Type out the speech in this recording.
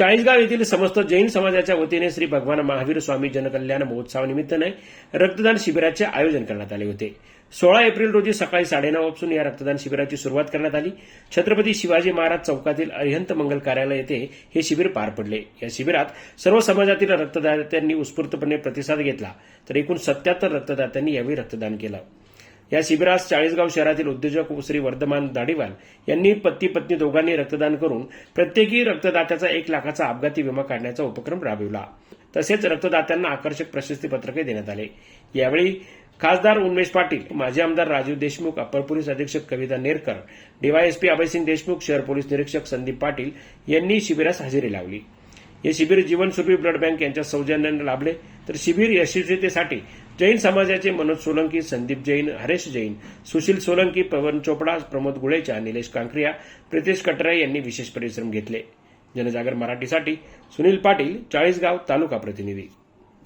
चाळीसगाव येथील समस्त जैन समाजाच्या वतीने श्री भगवान महावीर स्वामी जनकल्याण महोत्सवानिमित्ताने रक्तदान शिबिराचे आयोजन करण्यात आले होते. सोळा एप्रिल रोजी सकाळी साडेनऊ वाजून या रक्तदान शिबिराची सुरुवात करण्यात आली. छत्रपती शिवाजी महाराज चौकातील अरिहंत मंगल कार्यालय येथे हे शिबिर पार पडले. या शिबिरात सर्व समाजातील रक्तदात्यांनी उत्स्फूर्तपणे प्रतिसाद घेतला. तर एकूण सत्याहत्तर रक्तदात्यांनी यावेळी रक्तदान केलं. या शिबिरास चाळीसगाव शहरातील उद्योजक श्री वर्धमान दाढीवाल यांनी पती पत्नी दोघांनी रक्तदान करून प्रत्येकी रक्तदात्याचा एक लाखाचा अपघाती विमा काढण्याचा उपक्रम राबविला. तसेच रक्तदात्यांना आकर्षक प्रशस्तीपत्रके देण्यात आले. यावेळी खासदार उन्मेश पाटील माजी आमदार राजीव देशमुख अप्पर पोलीस अधीक्षक कविता नेरकर डीवायएसपी अभयसिंग देशमुख शहर पोलीस निरीक्षक संदीप पाटील यांनी शिबिरास हजेरी लावली. हे शिबिर जीवनसूपी ब्लड बँक यांच्या सौजन्याने लाभले. तर शिबिर यशस्वीतेसाठी जैन समाजाचे मनोज सोलंकी संदीप जैन हरेश जैन सुशील सोलंकी पवन चोपडा प्रमोद गुळेचा निलेश कांक्रिया प्रितेश कटरे यांनी विशेष परिश्रम घेतले. जनजागर मराठीसाठी सुनील पाटील चाळीसगाव तालुका प्रतिनिधी.